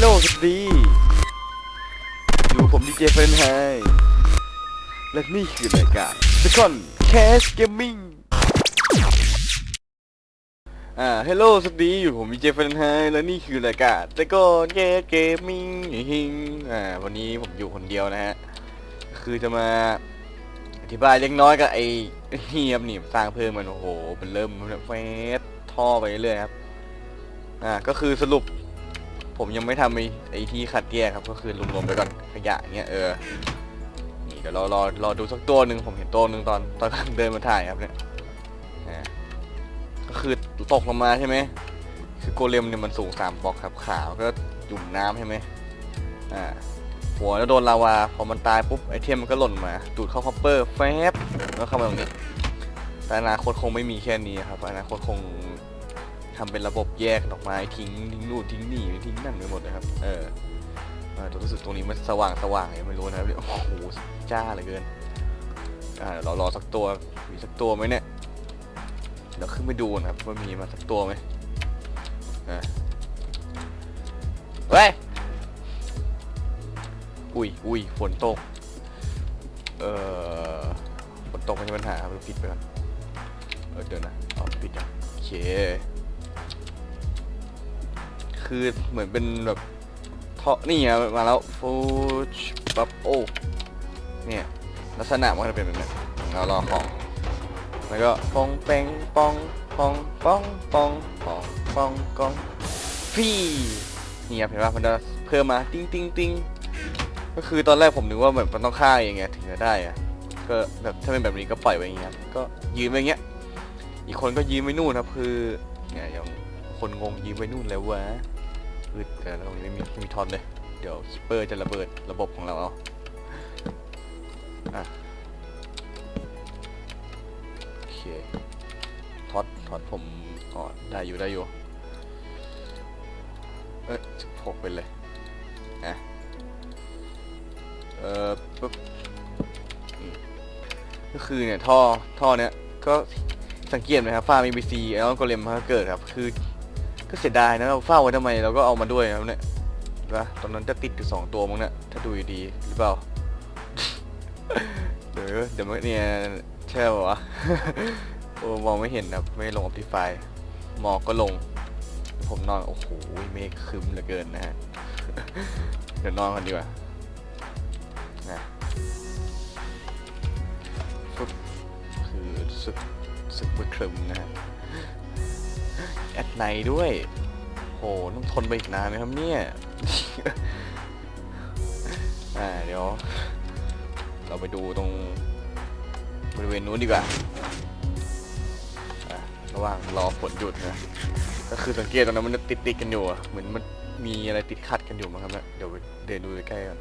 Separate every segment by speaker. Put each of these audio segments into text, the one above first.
Speaker 1: ฮัลโหลสวัสดี อยู่ผมดีเจเฟรนไฮและนี่คือรายการ The Con Cast Gaming อ่าฮัลโหลสวัสดี อยู่ผมดีเจเฟรนไฮและนี่คือรายการ The Con Cast Gaming อ่า วันนี้ผมอยู่คนเดียวนะฮะ คือจะมาอธิบายเล็กน้อยกับไอ้เฮียมนี่สร้างเพิ่มมันโอ้โห มันเริ่มเฟสท่อไปเรื่อยครับ อ่า ก็คือสรุป ผมยังไม่ทำไอ้ไอ้ที่คัดแยกครับ ก็คือรวมๆไปก่อนขยะอย่างเงี้ยเออ นี่เดี๋ยวรอรอรอดูสักตัวหนึ่งผมเห็นตัวหนึ่งตอนตอนกำลังเดินมาถ่ายครับเนี่ยอ่าก็คือตกลงมาใช่ไหมคือโกเลมเนี่ยมันสูงสามบล็อกครับขาก็จุ่มน้ำใช่ไหมอ่าหัวแล้วโดนลาวาพอมันตายปุ๊บไอเทมมันก็หล่นมาดูดเข้าคอปเปอร์แฟบแล้วเข้ามาตรงนี้แต่อนาคตคงไม่มีแค่นี้ครับอนาคตคง ทำเป็นระบบแยกดอกไม้ทิ้งทิ้งนู่นทิ้งนี่ทิ้งนั่นไปหมดเลยครับเออเออตัวรู้สึกตรงนี้มันสว่างสว่างยังไม่รู้นะครับโอ้โหจ้าเหลือเกินอ่าเดี๋ยวรารอสักตัวมีสักตัวไหมเนี่ยเดี๋ยวขึ้นไปดูนะครับว่ามีมาสักตัวไหมเฮ้ยอุ้ยอุ้ยฝนตก เออฝนตกไม่ใช่ปัญหาครับเราปิดไปก่อนเออเดี๋ยวนะอ๋อปิดอะโอเค คือเหมือนเป็นแบบเทาะนี่ไงมาแล้วฟูชบับโอเนี่ยลักษณะมันจะเป็นแบบนี้เรารอของแล้วก็ปองแปงปองปองปองปองปองปองกองฟี่นี่ครับเห็นป่ะมันจะเพิ่มมาติ้งติ้งติ้งก็คือตอนแรกผมนึกว่าแบบมันต้องฆ่าอย่างเงี้ยถึงจะได้อะก็แบบถ้าเป็นแบบนี้ก็ปล่อยไว้อย่างเงี้ยก็ยืนไว้อย่างเงี้ยอีกคนก็ยืนไว้นู่นครับคือเนี่ยย่างคนงงยืนไว้นู่นแล้ววะ พืดแต่ตรงนี้ไม่มีไม่มีทอนเลยเดี๋ยวคิปเปอร์จะระเบิดระบบของเราเอาอะโอเคทอดทอดผมอ๋อได้อยู่ได้อยู่ เอ้ยพกไปเลยอะเออปุ๊บก็คือเนี่ยท่อท่อเนี้ยก็สังเกตไหมครับฟาร์ม ABC แล้วก็เลมมันก็เกิดครับ คือ ก็เสียดายนะเราเฝ้าไว้ทำไมเราก็เอามาด้วยนะครับเนี่ยนะตอนนั้นจะติดอยู่สองตัวมั้งเนี่ยถ้าดูดีหรือเปล่าเดี๋ยวเดี๋ยวมันเนี่ยใช่ป่าวะโอ้มองไม่เห็นครับไม่ลงออปติฟายหมอกก็ลง ผมนอนโอ้โหเมฆคึมเหลือเกินนะฮะเดี๋ยวนอนกันดีกว่านะฟึบคือรู้สึกรู้สึกมืดครึ้มนะฮะ แอดไนด้วยโหต้องทนไปอีกนานไหมครับเนี่ย อ่าเดี๋ยว เราไปดูตรงบริเวณนู้นดีกว่าระหว่างรอฝนหยุดนะ ก็คือสังเกตตรงนั้นมันติดติดกันอยู่อะเหมือนมันมีอะไรติดขัดกันอยู่มั้งครับเนี่ยเดี๋ยวเดินดูใกล้ๆกัน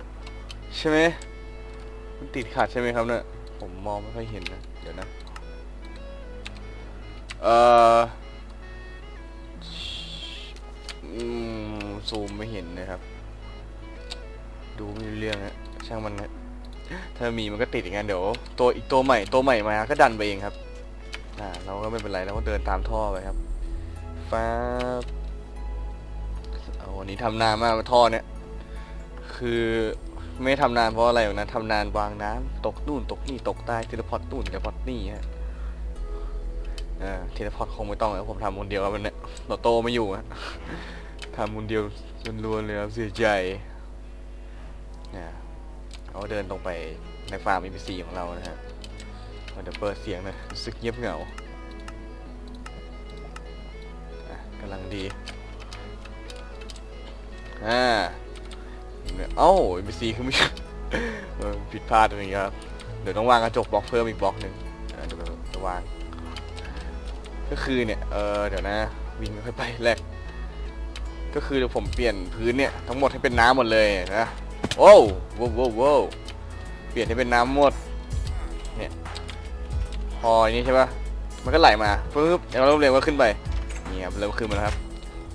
Speaker 1: ใช่ไหมมันติดขัดใช่ไหมครับเนี่ยผมมองไม่ค่อยเห็นนะ เดี๋ยวนะ เอ่อ ซูมไม่เห็นนะครับ ดูไม่รู้เรื่องฮะช่างมันนะถ้ามีมันก็ติดอย่างงั้นเดี๋ยวตัวอีกตัวใหม่ตัวใหม่มาก็ดันไปเองครับอ่าเราก็ไม่เป็นไรเราก็เดินตามท่อไปครับฟ้าเอาวันนี้ทำนานมากท่อเนี้ยคือไม่ทำนานเพราะอะไรนะทำนานวางน้ำตกนู่นตกนี่ตกใต้เทเลพอร์ตนู่นเทเลพอร์ตนี่ฮะ อ่าเทเลพอร์ตคงไม่ต้องแล้วผมทำคนเดียวครับมันเนี่ยเราโตไม่อยู่ฮะทำคนเดียวล้วนเลยครับเสียใจเนี่ยเราเดินตรงไปในฟาร์ม NPC ของเรานะฮะเดี๋ยวเปิดเสียงหนะรู้สึกเงียบเหงาอะกำลังดีอ่าเนี่ยเอ้า NPC คือไม่ผิดพลาดตรงนี้ครับเดี๋ยวต้องวางกระจกบล็อกเพิ่มอีกบล็อกหนึ่งอะเดี๋ยวจะวาง ก็คือเนี่ย เออเดี๋ยวนะ วิ่งค่อยไปแรก ก็คือเดี๋ยวผมเปลี่ยนพื้นเนี่ย ทั้งหมดให้เป็นน้ำหมดเลยนะ โอ้วโว้วโว้วเปลี่ยนให้เป็นน้ำหมด เนี่ย พออย่างนี้ใช่ปะมันก็ไหลมาปุ๊บแล้วเราเร็วก็ขึ้นไปนี่ครับเริ่มขึ้นมาแล้วครับ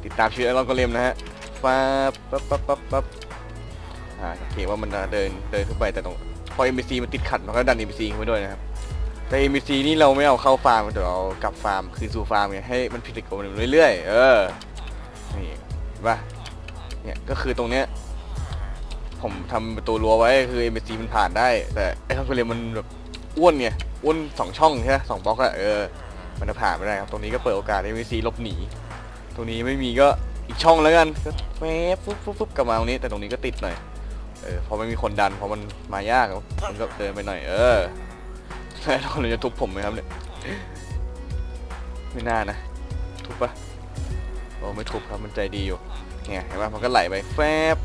Speaker 1: ติดตามชีวิตเราก็เรียมนะฮะฟ้าบปั๊บปั๊บปั๊บปั๊บอ่าสังเกตว่ามันเดินเดินขึ้นไปแต่ตรงพอ NPC มันติดขัดมันก็ดัน NPC ขึ้นไปด้วยนะครับ แต่ NPC นี่เราไม่เอาเข้าฟาร์มเดี๋ยวเอากลับฟาร์มคืนสู่ฟาร์มไงให้มันผลิตกว่าเดิมเรื่อยๆ เออ นี่เห็นปะเนี่ยก็คือตรงเนี้ยผมทำประตูรั้วไว้คือ MBC มันผ่านได้ แต่ไอ้ทางเรียนมันแบบอ้วนไงอ้วนสองช่องใช่ไหมสองบล็อกอะเออมันจะผ่านไม่ได้ครับ ตรงนี้ก็เปิดโอกาสให้ MBC หลบหนี ตรงนี้ไม่มีก็อีกช่องแล้วกันก็แวบฟุ๊บฟุ๊บฟุ๊บกลับมาตรงนี้ แต่ตรงนี้ก็ติดหน่อยเออพราะไม่มีคนดันเพราะมันมายากมันก็เดินไปหน่อย เออ ใช่เราจะทุบผมไหมครับเนี่ยไม่น่านะ ทุบปะโอ้ไม่ทุบครับมันใจดีอยู่เนี่ยเห็นปะมันก็ไหลไปแฟบ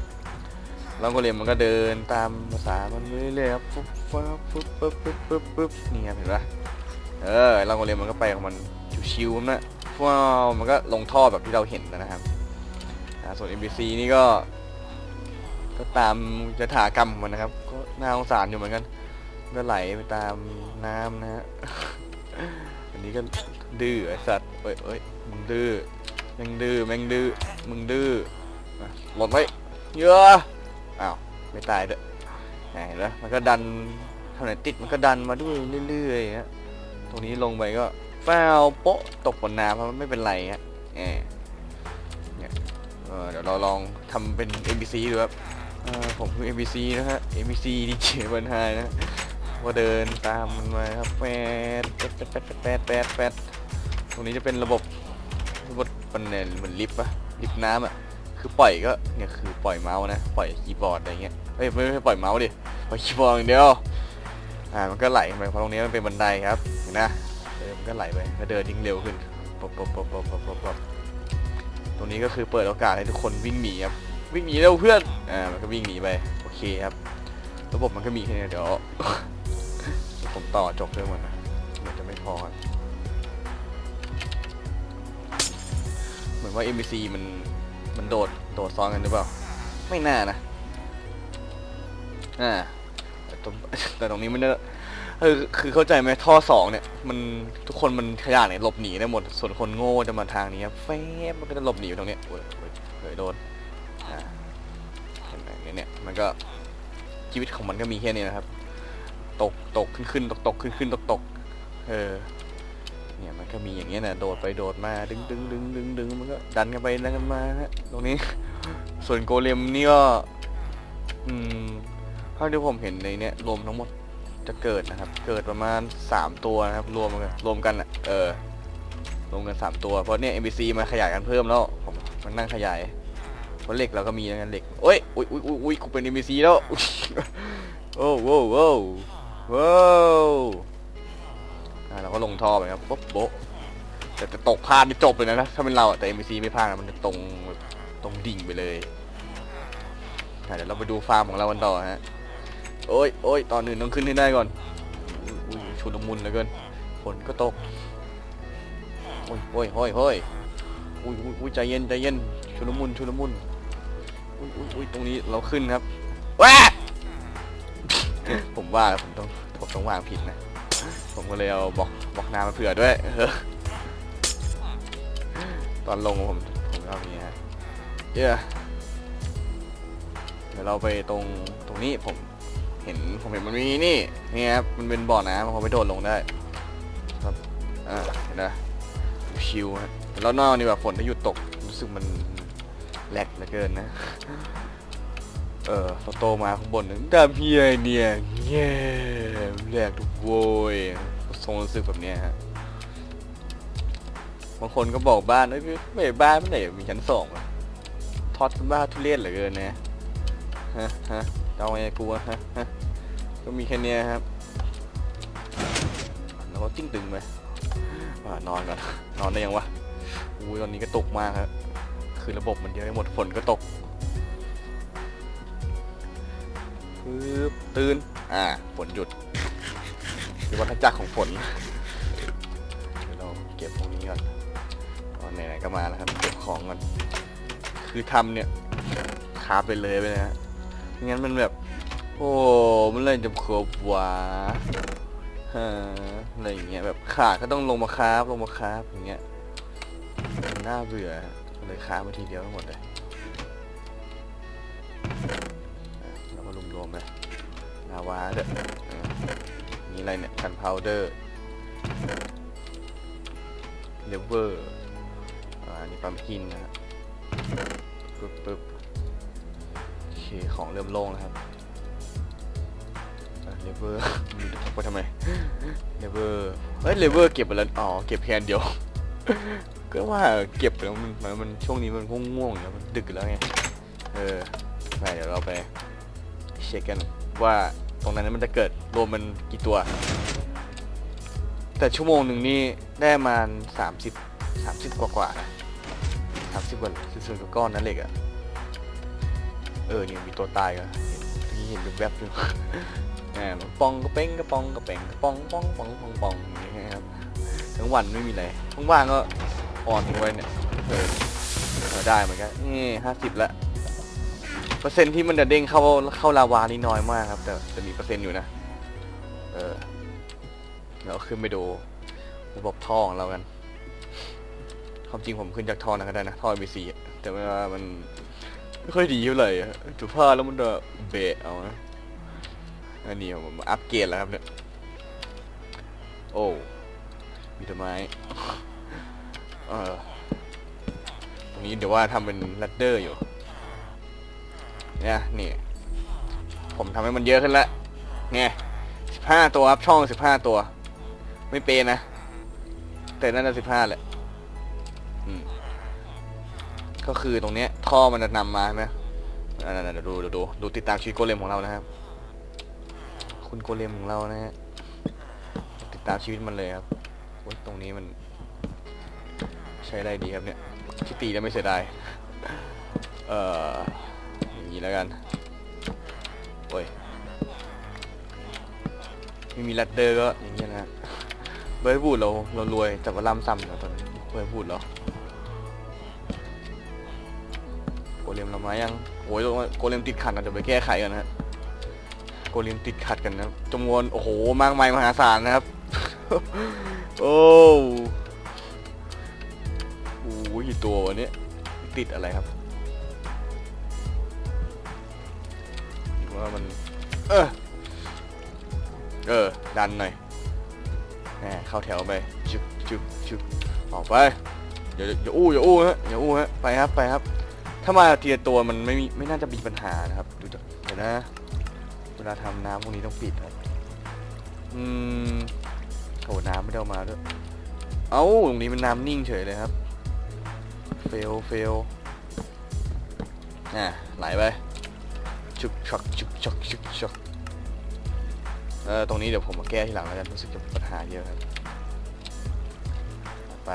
Speaker 1: แล้วก็เรียนมันก็เดินตามภาษามันเรื่อยๆครับฟุ๊บฟับฟุ๊บปุ๊บปุ๊บปุ๊บปุ๊บนี่ครับเห็นปะเออเราก็เรียนมันก็ไปของมันชิวๆนะว้าวมันก็ลงท่อแบบที่เราเห็นนะครับอ่าส่วน NPC นี่ก็ ก็ตามยถากรรมมันนะครับ ก็น่าสงสารอยู่เหมือนกัน ก็ไหลไปตามน้ำนะฮะ อันนี้ก็ดื้อไอสัตว์เอ้ยเอ้ยมึงดื้อแม่งดื้อแม่งดื้อมึงดื้อหลดไว้เยอะอ้าวไม่ตายเด้อเห็นไหมมันก็ดันเท่าไหร่ติดมันก็ดันมาด้วยเรื่อยๆฮะตรงนี้ลงไปก็ฟ้าโป๊ะตกบนน้ำเพราะมันไม่เป็นไรฮะแหมเนี่ยเดี๋ยวเราลองทำเป็น NPC ดูครับผมคือ NPC นะฮะ NPC ดีเจบันไฮนะ ว่าเดินตามมันมาครับแปดแปดแปดแปดแปดแปดตรงนี้จะเป็นระบบระบบมันเนี่ยเหมือนลิฟต์ปะลิฟต์น้ำอะคือปล่อยก็เนี่ยคือปล่อยเมาส์นะปล่อยคีย์บอร์ดอะไรเงี้ยเฮ้ยไม่ไม่ปล่อยเมาส์ดิปล่อยคีย์บอร์ดอย่างเดียวอ่ามันก็ไหลไปเพราะตรงนี้มันเป็นบันไดครับเห็นนะเออมันก็ไหลไปก็เดินยิ่งเร็วขึ้นปบปบปบปบปบป๊บป๊บตรงนี้ก็คือเปิดโอกาสให้ทุกคนวิ่งหนีครับวิ่งหนีเร็วเพื่อนอ่ามันก็วิ่งหนีไปโอเคครับระบบมันก็มีแค่นี้เดี๋ยว ผมต่อจบเรื่องมันนะมันจะไม่พอเหมือนว่า MBC มันมันโดดโดดซ้อนกันหรือเปล่า ไม่น่านะอ่าแต่ตรงแต่ตรงนี้มันเนี่ยเออคือเข้าใจไหมท่อสองเนี่ย มันทุกคนมันขยะเนี่ยหลบหนีได้หมด ส่วนคนโง่จะมาทางนี้ครับแฟบมันก็จะหลบหนีอยู่ตรงเนี้ยเว้ยเว้ยเว้ยโดนอ่าเห็นไหมเนี่ยมันก็ชีวิตของมันก็มีแค่นี้นะครับ ตกตกขึ้นขึ้นตกตกขึ้นขึ้นตกตกเออเนี่ยมันก็มีอย่างเงี้ยนะโดดไปโดดมาดึงดึงดึงดึงดึงมันก็ดันกันไปดันกันมาฮะตรงนี้ ส่วนโกเลมนี่ก็อืมเท่าที่ผมเห็นในเนี้ยรวมทั้งหมดจะเกิดนะครับ เกิดประมาณสามตัวนะครับ รวมกันรวมกันอะเออรวมกันสามตัวเพราะเนี่ย NPC มาขยายกันเพิ่มแล้วผมมันนั่งขยายเพราะเหล็กเราก็มีนะงั้นเหล็กโอ้ยอุ้ยอุ้ยอุ้ยอุ้ยกูเป็น NPC แล้วโอ้โว้วโว้ วโว้วอ่าเราก็ลงท่อไปครับปุ๊บโบ๊ะแต่แต่ตกพลาดนี่จบเลยนะ ถ้าเป็นเราอะแต่ MBC ไม่พลาดนะมันจะตรงแบบตรงดิ่งไปเลยอะเดี๋ยวเราไปดูฟาร์มของเรากันต่อฮะ โอ้ยโอ้ยตอนอื่นต้องขึ้นให้ได้ก่อนอุ้ยอุ้ยชุลมุนเหลือเกินฝนก็ตก โอ้ยโอ้ยโอ้ยโอ้ยอุ้ยอุ้ยอุ้ยใจเย็นใจเย็นชุลมุนชุลมุนอุ้ยอุ้ยอุ้ยตรงนี้เราขึ้นครับว้า ผมว่าผมต้องผมต้องวางผิดนะ ผมก็เลยเอาบล็อกบล็อกน้ำมาเผื่อด้วยเออตอนลงผมผมก็เอาอย่างนี้ฮะเย้เดี๋ยวเราไปตรงตรงนี้ผมเห็นผมเห็นมันมีนี่นี่ครับมันเป็นบ่อน้ำผมไปโดดลงได้ ครับอ่าเห็นไหมชิวฮะแต่แล้วนอกนี่แบบฝนถ้าหยุดตกรู้สึกมันแหลกเหลือเกินนะ เออโตโตมาข้างบนนึงดาเพียเนี่ยเงี้ยแรกทุกโวยทรงรู้สึกแบบเนี้ยฮะบางคนก็บอกบ้านเอ้ยไม่บ้านไม่ไหนมีชั้นสองอะทอดบ้านทุเรศเหลือเกินนะฮะฮะจะเอาไงกูอะฮะฮะก็มีแค่เนี้ยครับแล้วก็จิ้งตึงไปอ่านอนก่อนนอนได้ยังวะอุ้ยตอนนี้ก็ตกมากครับคือระบบมันเยอะไปหมดฝนก็ตก ปึ๊บตื่น อ่าฝนหยุดคือวัฏจักรของฝนเดี๋ยวเราเก็บพวกนี้ก่อนตอนไหนๆก็มาแล้วครับเก็บของก่อนคือทำเนี่ยคาไปเลยไปเลยฮะงั้นมันแบบ โอ้มันเลยจะครบวะฮะอะไรอย่างเงี้ยแบบขาดก็ต้องลงมาคาบลงมาคาบอย่างเงี้ยน่าเบื่อเลยคาบมาทีเดียวทั้งหมดเลย เด้อเออมีอะไรเนี่ยกันพาวเดอร์เลเวอร์อ่าอันนี่ปั๊มกินนะฮะปึ๊บปึ๊บโอเคของเริ่มโล่งแล้วครับเลเวอร์มีไปทำไมเลเวอร์เฮ้ยเลเวอร์เก็บไปแล้วอ๋อเก็บแค่อันเดียวก็ว่าเก็บแล้วมันมันมนช่วงนี้มันง่วงๆแล้วมันดึกแล้วไงเออไปเดี๋ยวเราไปเช็คกันว่า รงนั้นมันจะเกิดรวมมันกี่ตัว แต่ชั่วโมงหนึ่งนี่ได้ประมาณสามสิบสามสิบกว่ากว่านะสามสิบกว่าส่วนกว่าก้อนนั่นเหล็กอะเออเนี่ยมีตัวตายกันที่เห็นแวบๆอยู่แหมปองกระเป้งกระปองกระเป้งกระปองปองปองปองปองอย่างเงี้ยครับทั้งวันไม่มีอะไรว่างๆก็อ่อนทิ้งไว้เนี่ยเออเออได้เหมือนกันนี่ห้าสิบละ เปอร์เซ็นต์ที่มันจะเด้งเข้าเข้าลาวานี่น้อยมากครับ แต่จะมีเปอร์เซ็นต์อยู่นะ เออเดี๋ยวขึ้นไปดูระบบท่อของเรากันความจริงผมขึ้นจากท่อนั้นก็ได้นะท่อ MBC แต่ว่ามันไม่ค่อยดีเท่าไหร่อะถูกผ้าแล้วมันจะเบะเอานะอันนี้ผมอัปเกรดแล้วครับเนี่ยโอ้มีต้นไม้เออตรงนี้เดี๋ยวว่าทำเป็นลัดเดอร์อยู่ เนี่ยนี่ ผมทำให้มันเยอะขึ้นแล้วเนี่ยสิบห้าตัวครับช่องสิบห้าตัว ไม่เปนะ แต่น่าจะสิบห้าแหละอืมก็คือตรงเนี้ยท่อมันจะนำมาใช่ไหมอ่าๆๆเดี๋ยวดูดูดูดูติดตามชีวิตโกเลมของเรานะครับ คุณโกเลมของเรานะฮะติดตามชีวิตมันเลยครับตรงนี้มัน ใช้ได้ดีครับเนี่ยที่ตีแล้วไม่เสียดายเอ่อ นี้แล้วกันโอ้ยไม่มีแรดเดอร์ก็อย่างเงี้ยนะเบอร์บูดเราเรารวยแต่ว่าล่ำซ้ำนะตอนนี้เบอร์บูดเราโกเลมเรามายังโอ้ยโกเลมติดขัดนะเดี๋ยวไปแก้ไขกันนะฮะโกเลมติดขัดกันนะจำนวนโอ้โหมากมายมหาศาลนะครับโอ้โหกี่ตัววะเนี่ยติดอะไรครับ ว่ามัน เออ เออ ดันหน่อยแหมเข้าแถวไปจุบจุบจุบออกไปอย่าอย่าอู้อย่าอู้ฮะอย่าอู้ฮะไปครับไปครับ ถ้ามาเทีละตัวมันไม่มีไม่น่าจะมีปัญหานะครับดูจากเดี๋ยวนะ เวลาทำน้ำพวกนี้ต้องปิดครับอืมโอ้น้ำไม่ได้มาด้วยเอ้าตรงนี้มันน้ำนิ่งเฉยเลยครับ เฟลเฟลอะไหลไป ชุบช็อกชุบช็อกชุบช็อกเออตรงนี้เดี๋ยวผมมาแก้ทีหลังแล้วกันรู้สึกจะมีปัญหาเยอะครับไป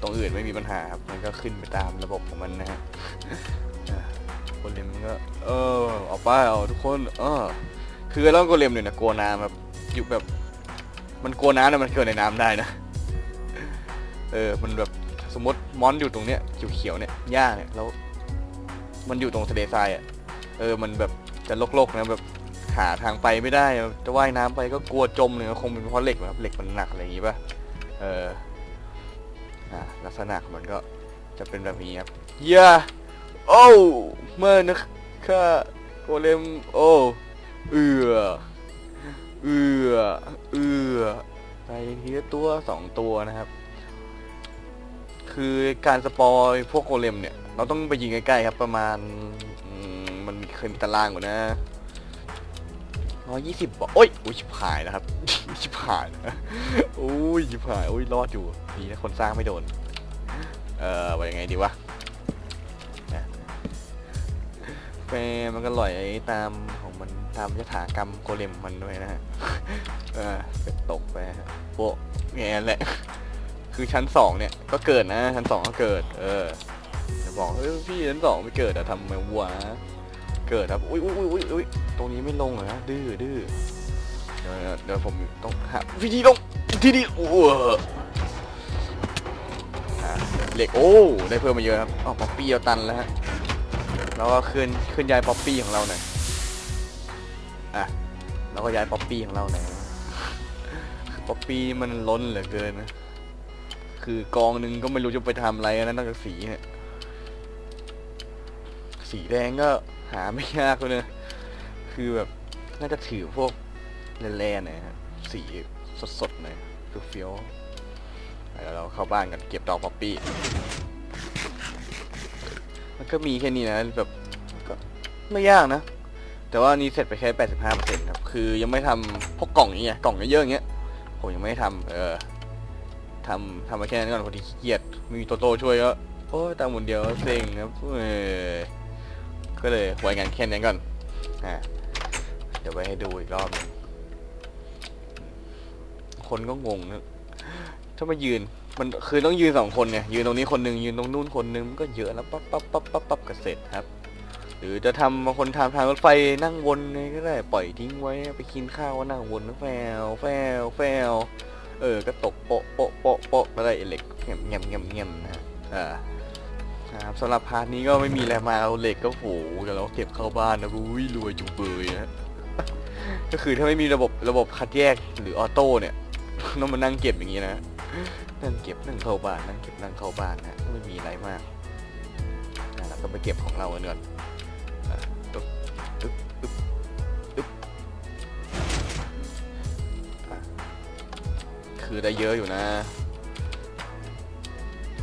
Speaker 1: ตรงอื่นไม่มีปัญหาครับมันก็ขึ้นไปตามระบบของมันนะฮะโกเลมมันก็เออเอาไปเอาทุกคนเออคือแล้วโกเลมเนี่ยนะกลัวน้ำแบบอยู่แบบ มันกลัวน้ำนะมันเกิดในน้ำได้นะเออมันแบบสมมติมอนอยู่ตรงเนี้ยเขียวๆเนี่ยหญ้าเนี่ยแล้ว มันอยู่ตรงทะเลทรายอะ เออ มันแบบจะโลกๆนะแบบหาทางไปไม่ได้ จะว่ายน้ำไปก็กลัวจมเลยคงเป็นเพราะเหล็กนะครับเหล็กมันหนักอะไรอย่างงี้ป่ะ เอออะลักษณะของมันก็จะเป็นแบบนี้ครับเยาโอ้เมื่อนะค่าโกเลมโอ้เอือเอือเอือไปทีละตัวสองตัวนะครับ คือการสปอยพวกโกเลมเนี่ย เราต้องไปยิงใกล้ๆครับ ประมาณอืมมันมีเคยมีตารางอยู่นะร้อยยี่สิบโอ้ยอุ้ยชิบหายนะครับ ชิบหายนะโอ้ยชิบหายโอ้ยรอดอยู่ดีนะคนสร้างไม่โดน เอ่อว่ายังไงดีวะนะเฟรมมันก็ลอยตามของมันตามยถากรรมโกเลมมันด้วยนะฮะเออตกไปโปะแงนแหละ คือชั้นสองเนี่ยก็เกิดนะ ชั้นสองก็เกิด เออ บอกเฮ้ยพี่ชั้นสองไม่เกิดอะทำไมวะเกิดครับอุ้ยอุ้ยอุ้ยอุ้ยอุ้ยตรงนี้ไม่ลงเหรอนะดื้อดื้อเดี๋ยวเดี๋ยวผมต้องหาวิธีลงที่นี่โอ้โหอะเหล็กโอ้ได้เพิ่มมาเยอะครับอ๋อป๊อปปี้เราตันแล้วฮะเราก็ขึ้นขึ้นย้ายป๊อปปี้ของเราหน่อยอะเราก็ย้ายป๊อปปี้ของเราหน่อยป๊อปปี้มันล้นเหลือเกินนะคือกองหนึ่งก็ไม่รู้จะไปทำอะไรนะนอกจากสีเนี่ย สีแดงก็หาไม่ยากเลยนะคือแบบน่าจะถือพวกแร่ๆน่อยครับสีสดๆหน่อยคือเฟี้ยวๆเดี๋ยวเราเข้าบ้านกันเก็บดอกป๊อปปี้มันก็มีแค่นี้นะแบบก็ไม่ยากนะ แต่ว่านี่เสร็จไปแค่ 85%ครับ คือยังไม่ทำพวกกล่องอย่างกล่องเยอะๆอย่างเงี้ย ผมยังไม่ทำเออทำทำมาแค่นั้นก่อนพอดีขี้เกียจมีโตโต้ช่วยก็โอ้ยตามหมุนเดียวเซ็งครับเออ ก็เลยไว้งานแค่นี้ก่อนอ่าเดี๋ยวไปให้ดูอีกรอบหนึงคนก็งงนะถ้ามายืนมันคือต้องยืนสองคนไงยืนตรงนี้คนหนึ่งยืนตรงนู้นคนหนึ่งมันก็เยอะแล้วปั๊บปั๊บปั๊บปั๊บปั๊บก็เสร็จครับ หรือจะทำบางคนทำทางรถไฟนั่งวนเลยก็ได้ปล่อยทิ้งไว้ไปกินข้าวก็นั่งวนแฟวแฟวแฟวเออก็ตกโปะโปะโปะโปะก็ได้เหล็กเงียบเงียบเงียบเงียบนะฮะอ่า ครับสำหรับพาร์ทนี้ก็ไม่มีอะไรมาเอาเหล็กก็โหเดี๋ยวเราเก็บเข้าบ้านนะอุ้ยรวยจุงเบยนะก็คือถ้าไม่มีระบบระบบคัดแยกหรือออโต้เนี่ยต้องมานั่งเก็บอย่างนี้นะนั่งเก็บนั่งเข้าบ้านนั่งเก็บนั่งเข้าบ้านนะไม่มีอะไรมากอะเราก็ไปเก็บของเรากันก่อนตึ๊บตึ๊บตึ๊บตึ๊บคือได้เยอะอยู่นะ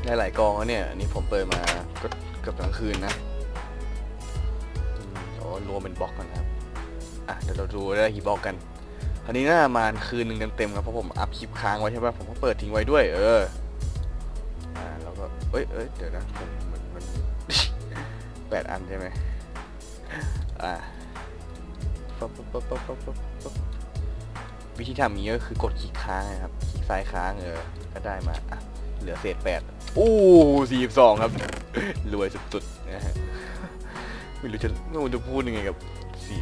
Speaker 1: ได้หลายกองแล้วเนี่ย อันนี้ผมเปิดมาก็เกือบทั้งคืนนะเดี๋ยวรวมเป็นบล็อกก่อนครับอะเดี๋ยวเราดูได้กี่บล็อกกันอันนี้น่ามาคืนหนึ่งเต็มๆครับเพราะผมอัพคลิปค้างไว้ใช่ป่ะผมก็เปิดทิ้งไว้ด้วย เอออ่าแล้วก็เอ้ยเอ้ยเดี๋ยวนะมันมันมันแปดอันใช่ไหมอ่าป๊บปั๊บปั๊บปั๊บปั๊บปั๊บปั๊บวิธีทำนี้ก็คือกดคลิกค้างนะครับคลิกซ้ายค้างเออก็ได้มาอะเหลือเศษแปด อู้สี่สองครับ รวยสุดๆนะฮะไม่รู้จะไม่รู้จะพูดยังไงกับสี่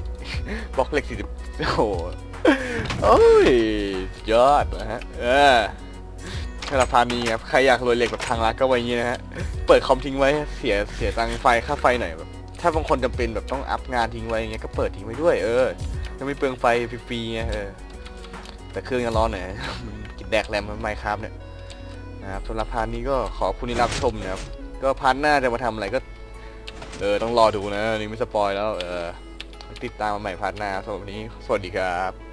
Speaker 1: บล็อกเหล็กสี่สิบโอ้โหโอ้ยสุดยอดนะฮะเออสำหรับพามีครับใครอยากรวยเหล็กแบบทางรัฐก็ไว้อย่างนี้นะฮะเปิดคอมทิ้งไว้เสียเสียตังค์ไฟค่าไฟหน่อยแบบถ้าบางคนจำเป็นแบบต้องอัพงานทิ้งไว้อย่างเงี้ยก็เปิดทิ้งไว้ด้วยเออจะไม่เปลืองไฟฟรีๆไงเออแต่เครื่องยังร้อนหน่อยมันกินแดกแรมมันไม่ครับเนี่ย นะครับสำหรับพาร์ทนี้ก็ขอคุณที่รับชมนะครับ ก็พาร์ทหน้าจะมาทำอะไรก็ เออต้องรอดูนะนี่ไม่สปอยแล้ว เออติดตามมาใหม่พาร์ทหน้าสำหรับวันนี้สวัสดีครับ